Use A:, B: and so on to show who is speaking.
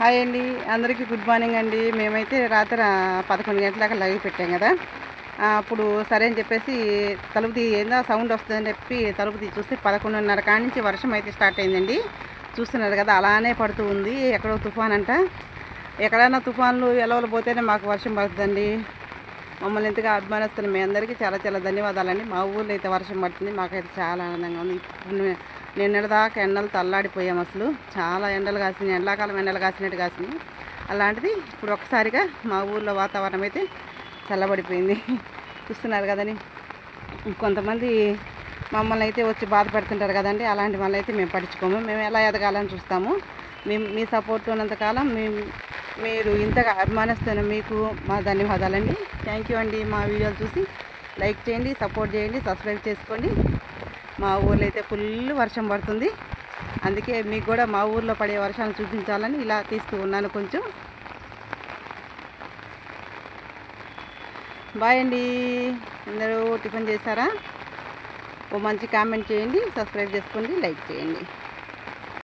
A: Hi అండి. అందరికీ good morning అండి. మేమైతే రాత్రి పదకొండు గంటలకు లైవ్ పెట్టాం కదా. అప్పుడు సరే అని చెప్పేసి తలుపుది ఏందో సౌండ్ వస్తుందని చెప్పి తలుపుది చూస్తే పదకొండున్నర కాడి నుంచి వర్షం అయితే స్టార్ట్ అయిందండి. చూస్తున్నారు కదా అలానే పడుతూ ఉంది. ఎక్కడో తుఫాన్ అంట ఎక్కడైనా తుఫాన్లు ఎలవలు పోతేనే మాకు వర్షం పడుతుందండి. మమ్మల్ని ఇంతగా అభిమానిస్తున్న మీ అందరికీ చాలా చాలా ధన్యవాదాలండి. మా ఊర్లో అయితే వర్షం పడుతుంది. మాకైతే చాలా ఆనందంగా ఉంది. ఇప్పుడు నిన్నటి దాకా ఎండలు తల్లాడిపోయాం అసలు. చాలా ఎండలు కాసినాయి. ఎండాకాలం ఎండలు కాసినట్టు కాసినాయి. అలాంటిది ఇప్పుడు ఒక్కసారిగా మా ఊళ్ళో వాతావరణం అయితే చల్లబడిపోయింది. చూస్తున్నారు కదని కొంతమంది మమ్మల్ని అయితే వచ్చి బాధపడుతుంటారు కదండి. అలాంటి వాళ్ళైతే మేము పట్టించుకోము. మేము ఎలా ఎదగాలని చూస్తాము. మేము మీ సపోర్ట్ ఉన్నంతకాలం మేము మీరు ఇంతగా అభిమానిస్తున్న మీకు మా ధన్యవాదాలండి. థ్యాంక్ యూ అండి మా వీడియోలు చూసి. లైక్ చేయండి సపోర్ట్ చేయండి సబ్స్క్రైబ్ చేసుకోండి. మా ఊర్లో అయితే ఫుల్ వర్షం పడుతుంది. అందుకే మీకు కూడా మా ఊర్లో పడే వర్షాన్ని చూపించాలని ఇలా తీస్తూ ఉన్నాను కొంచెం. బాయ్ అండి. అందరూ టిఫిన్ చేశారా? ఓ మంచి కామెంట్ చేయండి సబ్స్క్రైబ్ చేసుకోండి లైక్ చేయండి.